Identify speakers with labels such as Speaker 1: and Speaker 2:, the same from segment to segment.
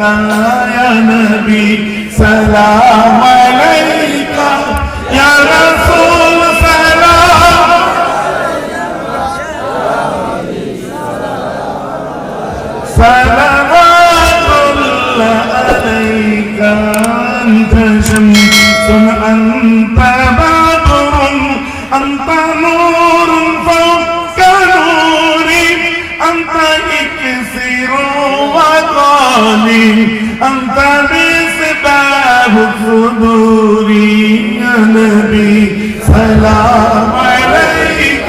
Speaker 1: يا نبي سلام عليك يا رسول سلام صلوات الله عليك أنت شمس أنت بدر أنت نور فوق نوري أنت أنت مصباح صدوري يا نبي سلام عليك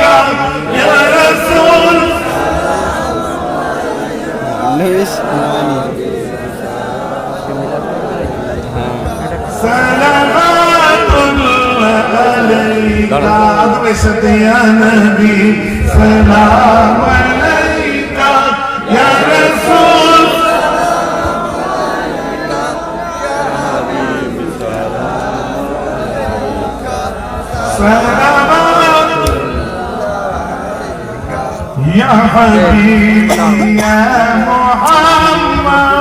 Speaker 1: يا رسول
Speaker 2: Luis, ano
Speaker 1: سلامات الله عليك أدرست يا نبي سلام يا حبيبي يا محمد.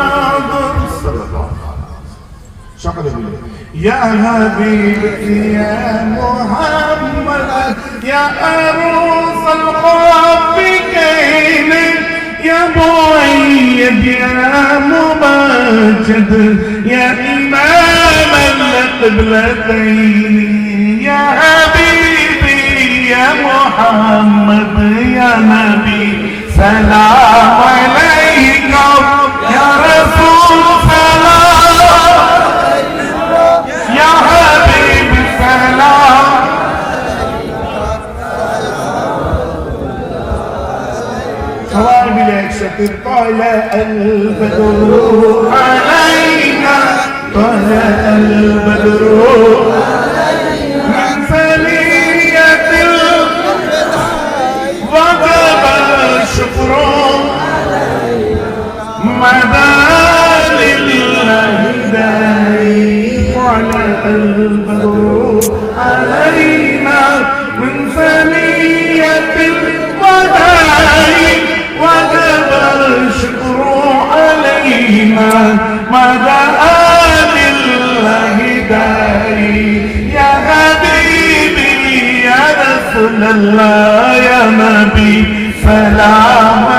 Speaker 1: يا حبيبي يا محمد. يا عروس الحب كين يا مؤيد يا مماجد يا إمام القبلتين. يا يا محمد يا نبي سلام عليك. يا رسول سلام. يا حبيب سلام. سلام خوارب العشق طال البدر علينا طال البدر مدى لله داعي على البدر علينا من ثنية الوداع وجب الشكر علينا مدى لله داعي يا حبيبي يا رسول الله يا نبي سلام